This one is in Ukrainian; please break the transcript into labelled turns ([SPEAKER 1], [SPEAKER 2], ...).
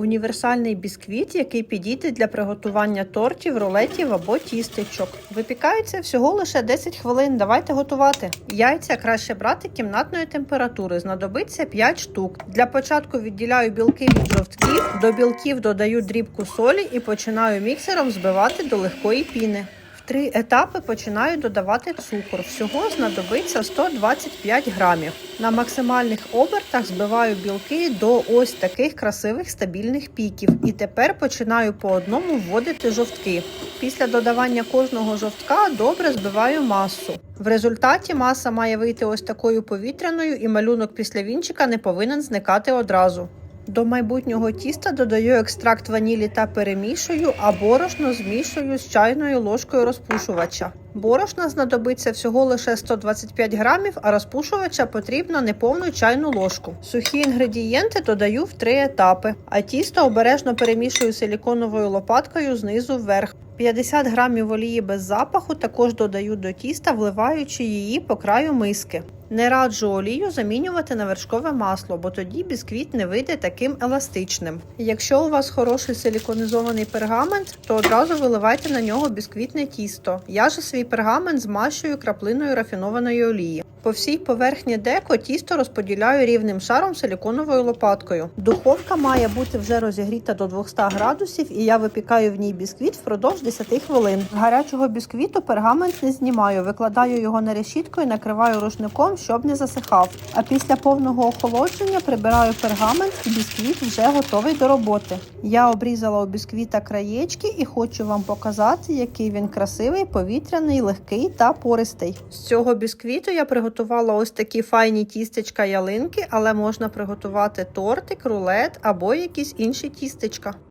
[SPEAKER 1] Універсальний бісквіт, який підійде для приготування тортів, рулетів або тістечок. Випікається всього лише 10 хвилин. Давайте готувати. Яйця краще брати кімнатної температури. Знадобиться 5 штук. Для початку відділяю білки від жовтків. До білків додаю дрібку солі і починаю міксером збивати до легкої піни. Три етапи починаю додавати цукор. Всього знадобиться 125 грамів. На максимальних обертах збиваю білки до ось таких красивих стабільних піків. І тепер починаю по одному вводити жовтки. Після додавання кожного жовтка добре збиваю масу. В результаті маса має вийти ось такою повітряною, і малюнок після вінчика не повинен зникати одразу. До майбутнього тіста додаю екстракт ванілі та перемішую, а борошно змішую з чайною ложкою розпушувача. Борошна знадобиться всього лише 125 грамів, а розпушувача потрібно неповну чайну ложку. Сухі інгредієнти додаю в три етапи, а тісто обережно перемішую силіконовою лопаткою знизу вверх. 50 грамів олії без запаху також додаю до тіста, вливаючи її по краю миски. Не раджу олію замінювати на вершкове масло, бо тоді бісквіт не вийде таким еластичним. Якщо у вас хороший силіконізований пергамент, то одразу виливайте на нього бісквітне тісто. Я же свій пергамент змащую краплиною рафінованої олії. По всій поверхні деко тісто розподіляю рівним шаром силіконовою лопаткою. Духовка має бути вже розігріта до 200 градусів, і я випікаю в ній бісквіт впродовж 10 хвилин. Гарячого бісквіту пергамент не знімаю, викладаю його на решітку і накриваю рушником, щоб не засихав. А після повного охолодження прибираю пергамент і бісквіт вже готовий до роботи. Я обрізала у бісквіта краєчки і хочу вам показати, який він красивий, повітряний, легкий та пористий. З цього бісквіту я приготувала ось такі файні тістечка ялинки, але можна приготувати тортик, рулет або якісь інші тістечка.